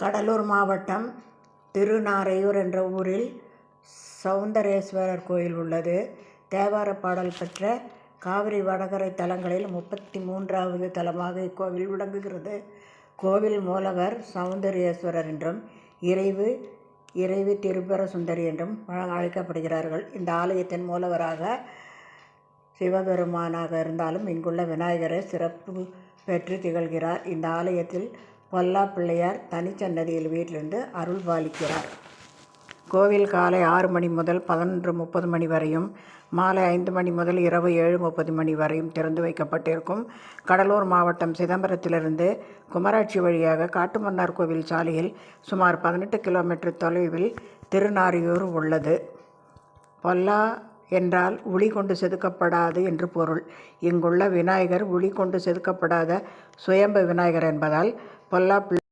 கடலூர் மாவட்டம் திருநாரையூர் என்ற ஊரில் சௌந்தரேஸ்வரர் கோயில் உள்ளது. தேவார பாடல் பெற்ற காவிரி வடகரை தலங்களில் முப்பத்தி மூன்றாவது தலமாக இக்கோவில் விளங்குகிறது. கோவில் மூலவர் சௌந்தரேஸ்வரர் என்றும் இறைவு இறைவி திருபர சுந்தரி என்றும் அழைக்கப்படுகிறார்கள். இந்த ஆலயத்தின் மூலவராக சிவபெருமானாக இருந்தாலும் இங்குள்ள விநாயகரை சிறப்பு பெற்று திகழ்கிறார். இந்த ஆலயத்தில் பொல்லா பிள்ளையார் தனிச்சன்னதியில் வீட்டிலிருந்து அருள் பாலிக்கிறார். கோவில் காலை ஆறு மணி முதல் பதினொன்று முப்பது மணி வரையும் மாலை ஐந்து மணி முதல் இரவு ஏழு முப்பது மணி வரையும் திறந்து வைக்கப்பட்டிருக்கும். கடலூர் மாவட்டம் சிதம்பரத்திலிருந்து குமராட்சி வழியாக காட்டுமன்னார் கோவில் சாலையில் சுமார் பதினெட்டு கிலோமீட்டர் தொலைவில் திருநாரியூர் உள்ளது. பொல்லா என்றால் உளி கொண்டு செதுக்கப்படாது என்று பொருள். இங்குள்ள விநாயகர் உளி கொண்டு செதுக்கப்படாத சுயம்பு விநாயகர் என்பதால் பொல்லா பிள்ளை